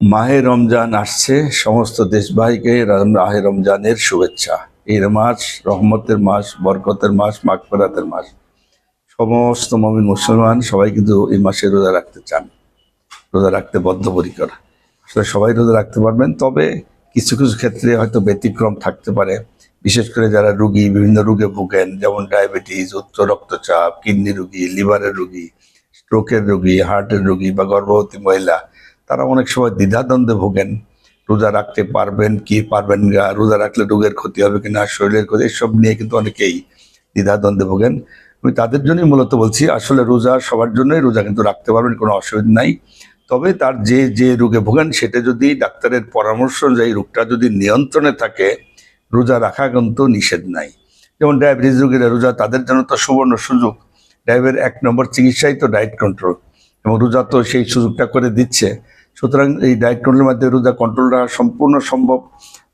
মাহে রমজান আসছে, সমস্ত দেশবাহীকে মাহে রমজানের শুভেচ্ছা। এর মাস, রহমতের মাস, বরকতের মাস, মাগফেরাতের মাস। সমস্ত মমিন মুসলমান সবাই কিন্তু এই মাসে রোজা রাখতে চান। রোজা রাখতে বদ্ধপরিকর। আসলে সবাই রোজা রাখতে পারবেন, তবে কিছু কিছু ক্ষেত্রে হয়তো ব্যতিক্রম থাকতে পারে। বিশেষ করে যারা রুগী, বিভিন্ন রোগে ভুগেন, যেমন ডায়াবেটিস, উচ্চ রক্তচাপ, কিডনি রুগী, লিভারের রুগী, স্ট্রোকের রুগী, হার্টের রুগী বা গর্ভবতী মহিলা তারা অনেক সময় দ্বিধাদ্বন্দ্বে ভোগেন। রোজা রাখতে পারবেন কি পারবেন না, রোজা রাখলে রোগের ক্ষতি হবে কিনা শরীরের ক্ষতি, এসব নিয়ে কিন্তু অনেকেই দ্বিধাদ্বন্দ্বে ভোগেন। আমি তাদের জন্যই মূলত বলছি, আসলে রোজা সবার জন্যই রোজা কিন্তু রাখতে পারবেন, কোনো অসুবিধা নাই। তবে তার যে যে রোগে ভোগেন, সেটা যদি ডাক্তারের পরামর্শ অনুযায়ী রোগটা যদি নিয়ন্ত্রণে থাকে, রোজা রাখা কিন্তু নিষেধ নাই। যেমন ডায়াবেটিস রোগীরা রোজা তাদের জন্য তো সুবর্ণ সুযোগ। ডায়াবের এক নম্বর চিকিৎসাই তো ডায়েট কন্ট্রোল। এবং রোজা তো সেই সুযোগটা করে দিচ্ছে। সুতরাং এই ডায়েট কন্ট্রোলের মাধ্যমে রোজা কন্ট্রোল রাখা সম্পূর্ণ সম্ভব।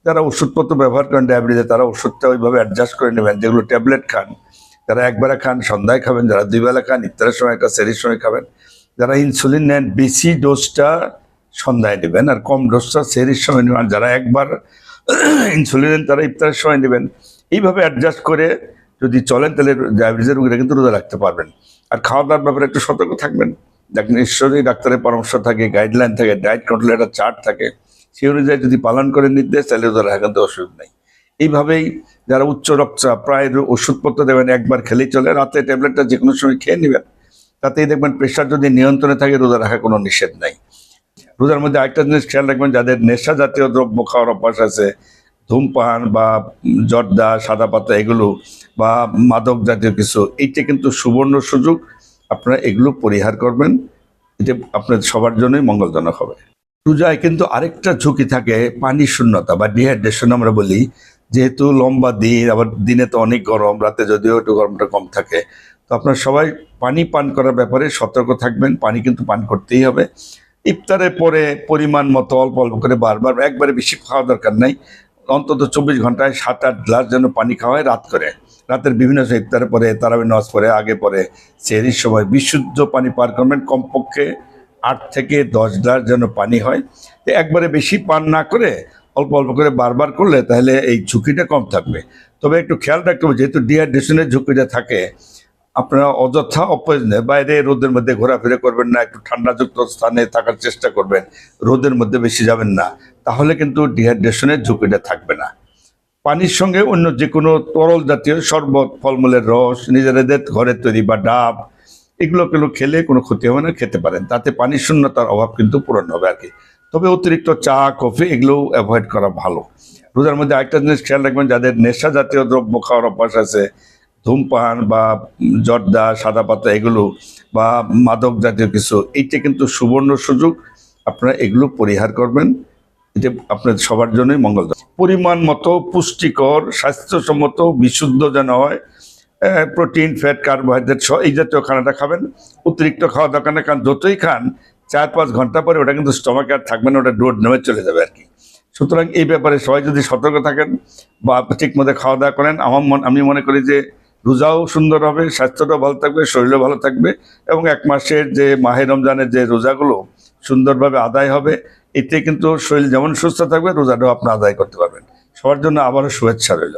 যারা ওষুধপত্র ব্যবহার করেন ডায়াবেটিসে তারা ওষুধটা ওইভাবে অ্যাডজাস্ট করে নেবেন। যেগুলো ট্যাবলেট খান, যারা একবেলা খান, সন্ধ্যায় খাবেন, যারা দুই বেলা খান, ইফতারের সময় খান, সেরির সময় খাবেন, যারা ইনসুলিন নেন, বেশি ডোজটা সন্ধ্যায় নেবেন আর কম ডোজটা সেরির সময় নেবেন। যারা একবার ইনসুলিন নেন, তারা ইফতারের সময় নেবেন। এইভাবে অ্যাডজাস্ট করে যদি চলেন, তাহলে ডায়াবেটিসের রোগীরা কিন্তু রোজা রাখতে পারবেন। আর খাওয়া দাওয়ার ব্যাপারে একটু সতর্ক থাকবেন। নিশ্চয়ই ডাক্তারের পরামর্শ থাকে গাইডলাইন থাকে ডায়েট কন্ট্রোলের একটা চার্ট থাকে। সেই অনুযায়ী যদি পালন করে নির্দেশ, তাহলে রোজা একান্ত কিন্তু অসুবিধা নেই। এইভাবেই যারা উচ্চ রক্তচাপ, প্রায় ওষুধপত্র দেবেন, একবার খেলেই চলে। রাতে ট্যাবলেটটা যে কোনো সময় খেয়ে নেবেন। তাতেই দেখবেন প্রেশার যদি নিয়ন্ত্রণে থাকে, রোজা রাখা কোনো নিষেধ নাই। রোজার মধ্যে আরেকটা জিনিস খেয়াল রাখবেন, যাদের নেশা জাতীয় দ্রব্য খাওয়ার অভ্যাস আছে, ধূমপান বা জর্দা, সাদা পাতা এগুলো বা মাদক জাতীয় কিছু, এইটা কিন্তু সুবর্ণ সুযোগ। আপনারা এগুলো পরিহার করবেন, এটা আপনার সবার জন্যই মঙ্গলজনক হবে। রোজায় কিন্তু আরেকটা ঝুঁকি থাকে, পানি শূন্যতা বা ডিহাইড্রেশন আমরা বলি। যেহেতু লম্বা দিন, আবার দিনে তো অনেক গরম, রাতে যদিও একটু গরমটা কম থাকে। তো আপনার সবাই পানি পান করার ব্যাপারে সতর্ক থাকবেন, পানি কিন্তু পান করতেই হবে। ইফতারের পরে পরিমাণ মতো অল্প অল্প করে বারবার, একবারে বেশি খাওয়া দরকার নাই। অন্তত চব্বিশ ঘন্টায় সাত, আট গ্লাস যেন পানি খাওয়া হয় রাত করে। রাতের বিভিন্ন সময় পরে, তারাবি নামাজ পরে, আগে পরে। সেহরির সময় বিশুদ্ধ পানি পার করবেন, কমপক্ষে আট থেকে দশ গ্লাস যেন পানি হয়। একবারে বেশি পান না করে, অল্প অল্প করে বারবার করলে তাহলে এই ঝুঁকিটা কম থাকবে। তবে একটু খেয়াল রাখতে হবে, যেহেতু ডিহাইড্রেশনের ঝুঁকিটা থাকে, আপনারা অযথা অপ্রয়োজনে বাইরে রোদের মধ্যে ঘোরাফেরা করবেন না, একটু ঠান্ডাযুক্ত স্থানে থাকার চেষ্টা করবেন, রোদের মধ্যে বেশি যাবেন না। তাহলে কিন্তু ডিহাইড্রেশনের ঝুঁকিটা থাকবে না। পানির সঙ্গে অন্য যে কোনো তরল জাতীয় শরবত, ফলমূলের রস, নিজেদের ঘরে তৈরি বা ডাব এগুলো এগুলো খেলে কোনো ক্ষতি হবে না, খেতে পারেন। তাতে পানির শূন্যতার অভাব কিন্তু পূরণ হবে আর কি। তবে অতিরিক্ত চা, কফি এগুলোও অ্যাভয়েড করা ভালো। রোজার মধ্যে আরেকটা জিনিস খেয়াল রাখবেন, যাদের নেশা জাতীয় দ্রব্য খাওয়ার অভ্যাস আছে, ধূমপান বা জর্দা, সাদা পাতা এগুলো বা মাদক জাতীয় কিছু, এইটা কিন্তু সুবর্ণ সুযোগ। আপনারা এগুলো পরিহার করবেন। এটা আপনার সবার জন্যই মঙ্গলজনক পরিমাণ মতো পুষ্টিকর, স্বাস্থ্যসম্মত, বিশুদ্ধ যেন হয় প্রোটিন, ফ্যাট, কার্বোহাইড্রেট সহ এই জাতীয় খানাটা খাবেন। অতিরিক্ত খাওয়া দরকার না কারণ যতই খান চার পাঁচ ঘণ্টা পরে ওটা কিন্তু স্টমাকে আর থাকবে না, ওটা ডোর নেমে চলে যাবে আর কি। সুতরাং এই ব্যাপারে সবাই যদি সতর্ক থাকেন বা ঠিক মতো খাওয়া দাওয়া করেন, আমার মন, আমি মনে করি যে রোজাও সুন্দর হবে, স্বাস্থ্যটাও ভালো থাকবে, শরীরও ভালো থাকবে এবং এক মাসের যে মাহে রমজানের যে রোজাগুলো সুন্দরভাবে আদায় হবে। এতে কিন্তু শরীর যেমন সুস্থ থাকবে, রোজাটাও আপনি আদায় করতে পারবেন। সবার জন্য আবারও শুভেচ্ছা রইল